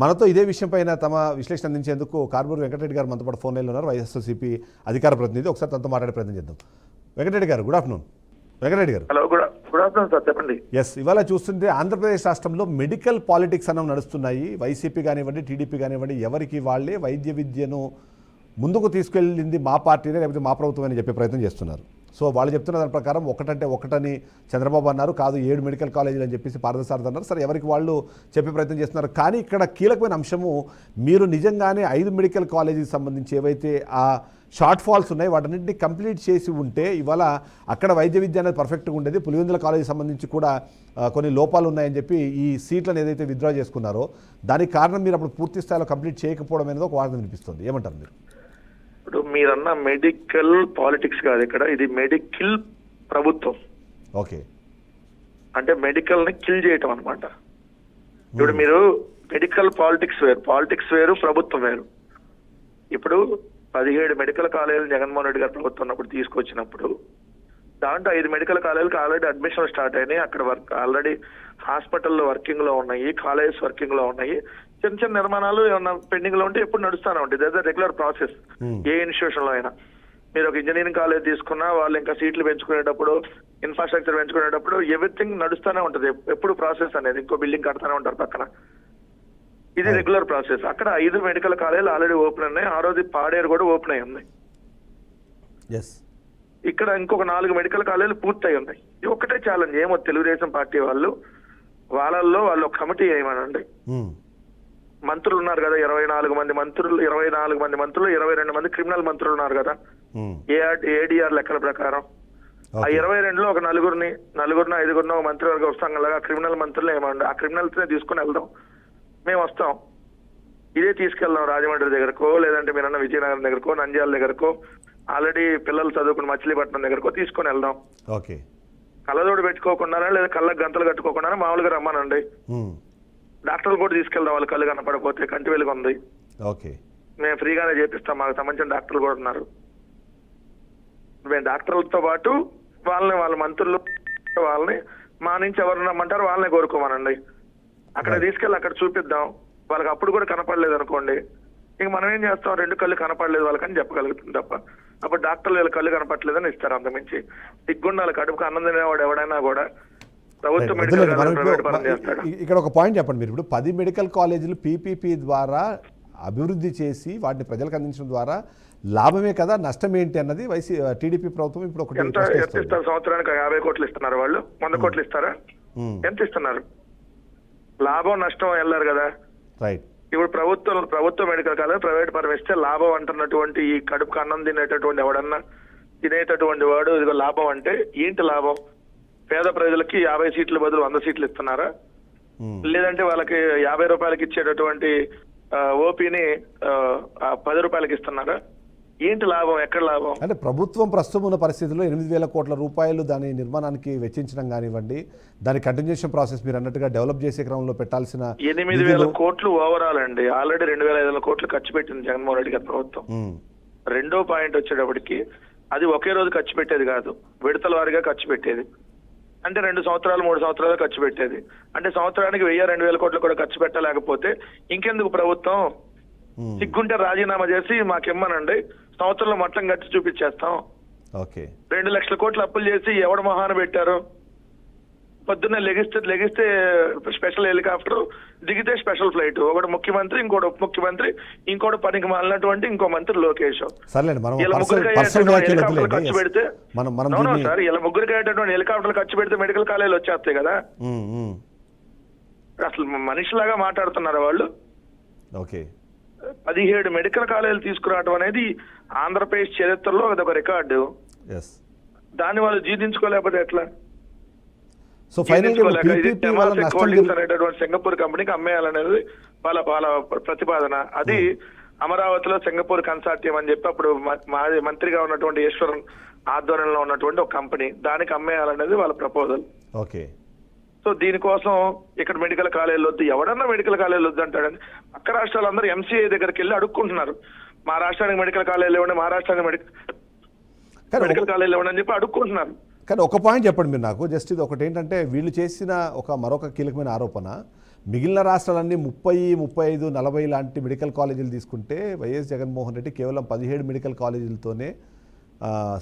మనతో ఇదే విషయం పైన తమ విశ్లేషణ అందించేందుకు కార్బూర్ వెంకటరెడ్డి గారు మనతో పాటు ఫోన్ లైన్లో ఉన్నారు. వైఎస్ఆర్సీపీ అధికార ప్రతినిధి. ఒకసారి తనతో మాట్లాడే ప్రయత్నం చేద్దాం. వెంకటరెడ్డి గారు గుడ్ ఆఫ్టర్నూన్. వెంకటరెడ్డి గారు. Hello good good afternoon sir చెప్పండి. ఎస్ ఇవాళ చూస్తుంటే ఆంధ్రప్రదేశ్ రాష్ట్రంలో మెడికల్ పాలిటిక్స్ అన్నవి నడుస్తున్నాయి. వైసీపీ కానివ్వండి టీడీపీ కానివ్వండి ఎవరికి వాళ్ళే వైద్య విద్యను ముందుకు తీసుకెళ్ళింది మా పార్టీనే లేకపోతే మా ప్రభుత్వం అని చెప్పే ప్రయత్నం చేస్తున్నారు. సో వాళ్ళు చెప్తున్న దాని ప్రకారం ఒకటంటే ఒకటని చంద్రబాబు అన్నారు కాదు ఏడు మెడికల్ కాలేజీలు అని చెప్పేసి పారదసారథి అన్నారు. సరే ఎవరికి వాళ్ళు చెప్పే ప్రయత్నం చేస్తున్నారు? కానీ ఇక్కడ కీలకమైన అంశము మీరు నిజంగానే ఐదు మెడికల్ కాలేజీకి సంబంధించి ఏవైతే ఆ షార్ట్ ఫాల్స్ ఉన్నాయి వాటన్నింటినీ కంప్లీట్ చేసి ఉంటే ఇవాళ అక్కడ వైద్య విద్య అనేది పర్ఫెక్ట్గా ఉండేది. పులివెందుల కాలేజీ సంబంధించి కూడా కొన్ని లోపాలు ఉన్నాయని చెప్పి ఈ సీట్లను ఏదైతే విత్డ్రా చేసుకున్నారో దానికి కారణం మీరు అప్పుడు పూర్తి స్థాయిలో కంప్లీట్ చేయకపోవడం అనేది ఒక వార్త వినిపిస్తుంది. ఏమంటారు మీరు? మీరన్న మెడికల్ పాలిటిక్స్ కాదు ఇక్కడ. ఇది మెడికల్ ప్రభుత్వం. ఓకే. అంటే మెడికల్ని కిల్ చేయటం అన్నమాట. ఇప్పుడు మీరు మెడికల్ పాలిటిక్స్ వేరు. పాలిటిక్స్ వేరు ప్రభుత్వం వేరు. ఇప్పుడు పదిహేడు మెడికల్ కాలేజీలు జగన్మోహన్ రెడ్డి గారు ప్రభుత్వం ఉన్నప్పుడు తీసుకొచ్చినప్పుడు దాంట్లో ఐదు మెడికల్ కాలేజీలకు ఆల్రెడీ అడ్మిషన్ స్టార్ట్ అయినాయి. అక్కడ వర్క్ ఆల్రెడీ హాస్పిటల్లో వర్కింగ్లో ఉన్నాయి. కాలేజెస్ వర్కింగ్లో ఉన్నాయి. చిన్న చిన్న నిర్మాణాలు ఏమన్నా పెండింగ్లో ఉంటే ఎప్పుడు నడుస్తానే ఉంటాయి దట్ రెగ్యులర్ ప్రాసెస్ Hmm. ఏ ఇన్స్టిట్యూషన్లో అయినా. మీరు ఒక ఇంజనీరింగ్ కాలేజ్ తీసుకున్నా వాళ్ళు ఇంకా సీట్లు పెంచుకునేటప్పుడు ఇన్ఫ్రాస్ట్రక్చర్ పెంచుకునేటప్పుడు ఎవ్రీథింగ్ నడుస్తూనే ఉంటది. ఎప్పుడు ప్రాసెస్ అనేది ఇంకో బిల్డింగ్ కడతానే ఉంటారు పక్కన. ఇది. రెగ్యులర్ ప్రాసెస్ అక్కడ ఐదు మెడికల్ కాలేజీలు ఆల్రెడీ ఓపెన్ ఉన్నాయి. ఆ రోజు పాడేరు కూడా ఓపెన్ అయి ఉంది ఇక్కడ ఇంకొక నాలుగు మెడికల్ కాలేజీలు పూర్తయి ఉన్నాయి. ఇది ఒక్కటే ఛాలెంజ్ ఏమో తెలుగుదేశం పార్టీ వాళ్ళు వాళ్ళల్లో వాళ్ళు కమిటీ వేయమనండి మంత్రులు ఉన్నారు కదా ఇరవై నాలుగు మంది మంత్రులు ఇరవై నాలుగు మంది మంత్రులు ఇరవై రెండు మంది క్రిమినల్ మంత్రులు ఉన్నారు కదా. ఏఆర్ ఏడిఆర్ లెక్కల ప్రకారం. ఆ ఇరవై రెండులో ఒక నలుగురిని నలుగురిని ఐదుగురిని ఒక మంత్రివర్గ సంఘంలాగా క్రిమినల్ మంత్రులు ఏమండి ఆ క్రిమినల్స్ నే తీసుకుని వెళ్దాం. మేము వస్తాం. ఇదే తీసుకెళ్దాం రాజమండ్రి దగ్గరకో లేదంటే మీరన్న విజయనగరం దగ్గరకో నంద్యాల దగ్గరకో ఆల్రెడీ పిల్లలు చదువుకుని మచిలీపట్నం దగ్గరకో తీసుకొని వెళ్దాం. ఓకే. కళ్ళజోడు పెట్టుకోకుండానే లేదా కళ్ళకి గంతలు కట్టుకోకుండానే మామూలుగా రమ్మానండి. డాక్టర్లు కూడా తీసుకెళ్దాం వాళ్ళు కళ్ళు కనపడకపోతే కంటి వెలుగు ఉంది. ఓకే. మేము ఫ్రీగానే చేపిస్తాం. మాకు సంబంధించిన డాక్టర్లు కూడా ఉన్నారు. మేము డాక్టర్లతో పాటు వాళ్ళని వాళ్ళ మంత్రులు వాళ్ళని మా నుంచి ఎవరు రమ్మంటారో వాళ్ళని కోరుకోమనండి. అక్కడ. తీసుకెళ్ళి అక్కడ చూపిద్దాం. వాళ్ళకి అప్పుడు కూడా కనపడలేదు అనుకోండి. ఇంక మనం ఏం చేస్తాం? రెండు కళ్ళు కనపడలేదు వాళ్ళకని చెప్పగలుగుతుంది తప్ప. అప్పుడు డాక్టర్లు వీళ్ళ కళ్ళు కనపడలేదని ఇస్తారు అంతమించి. సిగ్గుండాలి కడుపుకు అన్నం తినేవాడు ఎవడైనా కూడా ఇక్కడ ఒక పాయింట్ చెప్పండి మీరు ఇప్పుడు. పది మెడికల్ కాలేజీలు పీపీపీ ద్వారా అభివృద్ధి చేసి వాటిని ప్రజలకు అందించడం ద్వారా లాభమే కదా నష్టం ఏంటి అన్నది వైసీ టీడీపీ ప్రభుత్వం ఇప్పుడు ఒకటి సంవత్సరానికి యాభై కోట్లు ఇస్తున్నారు వాళ్ళు. వంద కోట్లు ఇస్తారా. ఎంత ఇస్తున్నారు? లాభం నష్టం వెళ్ళారు కదా. రైట్ ఇప్పుడు ప్రభుత్వం ప్రభుత్వ మెడికల్ కాలేజ్ ప్రైవేట్ పరం ఇస్తే లాభం అంటున్నటువంటి ఈ కడుపుకు అన్నం తినేటటువంటి ఎవడన్నా తినేటటువంటి వాడు ఇదిగో లాభం అంటే ఏంటి లాభం? పేద ప్రజలకి యాభై సీట్ల బదులు వంద సీట్లు ఇస్తున్నారా. లేదంటే వాళ్ళకి యాభై రూపాయలకి ఇచ్చేటటువంటి ఓపీని పది రూపాయలకి ఇస్తున్నారా? ఏంటి లాభం? ఎక్కడ లాభం? అంటే ప్రభుత్వం ప్రస్తుతం ఉన్న పరిస్థితుల్లో ఎనిమిది వేల కోట్ల రూపాయలు దాని నిర్మాణానికి వెచ్చించడం కానివ్వండి దాని కంటిన్యూషన్ ప్రాసెస్ మీరు అన్నట్టుగా డెవలప్ చేసే క్రమంలో పెట్టాల్సిన ఎనిమిది వేల కోట్లు ఓవరాల్ అండి. ఆల్రెడీ రెండు వేల ఐదు వందల కోట్లు ఖర్చు పెట్టింది జగన్మోహన్ రెడ్డి గారి ప్రభుత్వం. రెండో పాయింట్ వచ్చేటప్పటికి అది ఒకే రోజు ఖర్చు పెట్టేది కాదు. విడతల వారీగా ఖర్చు పెట్టేది. అంటే రెండు సంవత్సరాలు మూడు సంవత్సరాలు ఖర్చు పెట్టేది. అంటే సంవత్సరానికి వెయ్యి రెండు వేల కోట్లు కూడా ఖర్చు పెట్టలేకపోతే ఇంకెందుకు ప్రభుత్వం? మ్మ్. సిగ్గుంటే రాజీనామా చేసి మాకిమ్మనండి. సంవత్సరంలో మొత్తం ఖర్చు చూపించేస్తాం. ఓకే. రెండు లక్షల కోట్లు అప్పులు చేసి ఎవడ మొహాన పెట్టారు? పొద్దున్నే లెగిస్తే లెగిస్తే స్పెషల్ హెలికాప్టర్ దిగితే స్పెషల్ ఫ్లైట్. ఒకటి ముఖ్యమంత్రి ఇంకోటి ఉప ముఖ్యమంత్రి ఇంకోటి పనికి మాలినటువంటి ఇంకో మంత్రి లోకేష్. ఇలా ముగ్గురికి ఖర్చు పెడితే అవును సార్ ఇలా ముగ్గురికి అయ్యేటటువంటి హెలికాప్టర్లు ఖర్చు పెడితే మెడికల్ కాలేజీలు వచ్చేస్తాయి కదా. అసలు మనిషిలాగా మాట్లాడుతున్నారు వాళ్ళు? ఓకే. పదిహేడు మెడికల్ కాలేజీలు తీసుకురావడం అనేది ఆంధ్రప్రదేశ్ చరిత్రలో అదొక రికార్డు. దాన్ని వాళ్ళు జీర్ణించుకోలేకపోతే ఎట్లా? సో ఫైనల్ సింగపూర్ కంపెనీకి అమ్మేయాలనేది వాళ్ళ వాళ్ళ ప్రతిపాదన. అది అమరావతిలో సింగపూర్ కన్సార్టియం అని చెప్పి అప్పుడు మంత్రిగా ఉన్నటువంటి ఈశ్వరన్ ఆధ్వర్యంలో ఉన్నటువంటి ఒక కంపెనీ దానికి అమ్మేయాలనేది వాళ్ళ ప్రపోజల్ ఓకే. సో దీనికోసం ఇక్కడ మెడికల్ కాలేజీలు వద్దు. ఎవడన్నా మెడికల్ కాలేజీలు వద్దు అంటాడని పక్క రాష్ట్రాలందరూ ఎంసీఏ దగ్గరికి వెళ్ళి అడుక్కుంటున్నారు. మా రాష్ట్రానికి మెడికల్ కాలేజీలు ఇవ్వండి మా రాష్ట్రానికి మెడికల్ మెడికల్ కాలేజీలు ఇవ్వండి అని చెప్పి అడుక్కుంటున్నారు. కానీ ఒక పాయింట్ చెప్పండి మీరు నాకు. జస్ట్ ఇది ఒకటి ఏంటంటే వీళ్ళు చేసిన ఒక మరొక కీలకమైన ఆరోపణ మిగిలిన రాష్ట్రాలన్నీ ముప్పై ముప్పై ఐదు నలభై లాంటి మెడికల్ కాలేజీలు తీసుకుంటే వైఎస్ జగన్మోహన్ రెడ్డి కేవలం పదిహేడు మెడికల్ కాలేజీలతోనే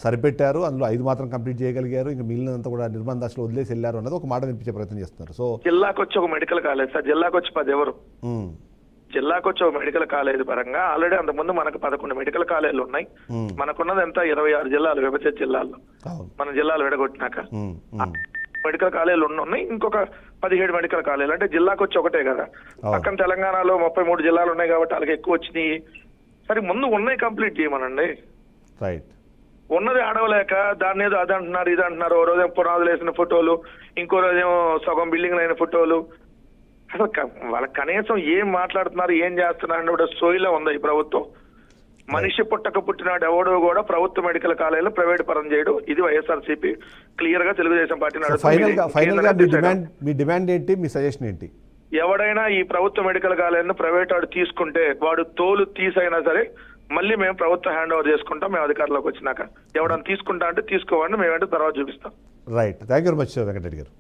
సరిపెట్టారు. అందులో ఐదు మాత్రం కంప్లీట్ చేయగలిగారు. ఇంకా మిగిలినంతా కూడా నిర్మాణ దశలో వదిలేసి వెళ్ళారు అన్నది ఒక మాట వినిపించే ప్రయత్నం చేస్తున్నారు. సో జిల్లాకు వచ్చి ఒక మెడికల్ కాలేజ్ సార్. జిల్లాకు వచ్చి పది ఎవరు? జిల్లాకు వచ్చి ఒక మెడికల్ కాలేజ్ పరంగా ఆల్రెడీ అంతకుముందు మనకు పదకొండు మెడికల్ కాలేజీలు ఉన్నాయి. మనకున్నది ఎంత? ఇరవై ఆరు జిల్లాలు విభజిత జిల్లాల్లో మన జిల్లాలు విడగొట్టినాక. మెడికల్ కాలేజీలు ఉన్న- ఉన్నాయి. ఇంకొక పదిహేడు మెడికల్ కాలేజీలు. అంటే జిల్లాకు వచ్చి ఒకటే కదా. పక్కన తెలంగాణలో ముప్పై మూడు జిల్లాలు ఉన్నాయి కాబట్టి వాళ్ళకి ఎక్కువ వచ్చినాయి. సరే ముందు ఉన్నాయి కంప్లీట్ చేయమనండి. రైట్. ఉన్నది ఆడవలేక దాన్ని ఏదో అది అంటున్నారు ఇది అంటున్నారు ఓ రోజేమో పునాదులు వేసిన ఫోటోలు ఇంకో రోజేమో సగం బిల్డింగ్ అయిన ఫోటోలు. అసలు వాళ్ళకి కనీసం ఏం మాట్లాడుతున్నారు ఏం చేస్తున్నారు కూడా సోయిలో ఉంది ఈ ప్రభుత్వం. మనిషి పుట్టక పుట్టినాడు ఎవడో కూడా ప్రభుత్వ మెడికల్ కాలేజీలో ప్రైవేట్ పరం చేయడం. ఇది వైఎస్ఆర్సీపీ. క్లియర్గా తెలుగుదేశం పార్టీ. ఫైనల్గా ఫైనల్గా మీ డిమాండ్ మీ డిమాండ్ ఏంటి? మీ సజెషన్ ఏంటి? ఎవడైనా ఈ ప్రభుత్వ మెడికల్ కాలేజీని ప్రైవేట్ వాడు తీసుకుంటే వాడు తోలు తీసైనా సరే మళ్ళీ మేము ప్రభుత్వం హ్యాండ్ ఓవర్ చేసుకుంటాం మేము అధికారంలోకి వచ్చినాక. ఎవడన్నా తీసుకుంటా అంటే తీసుకోవండి మేమంటే తర్వాత చూపిస్తాం. Right thank you very much Venkatareddy garu.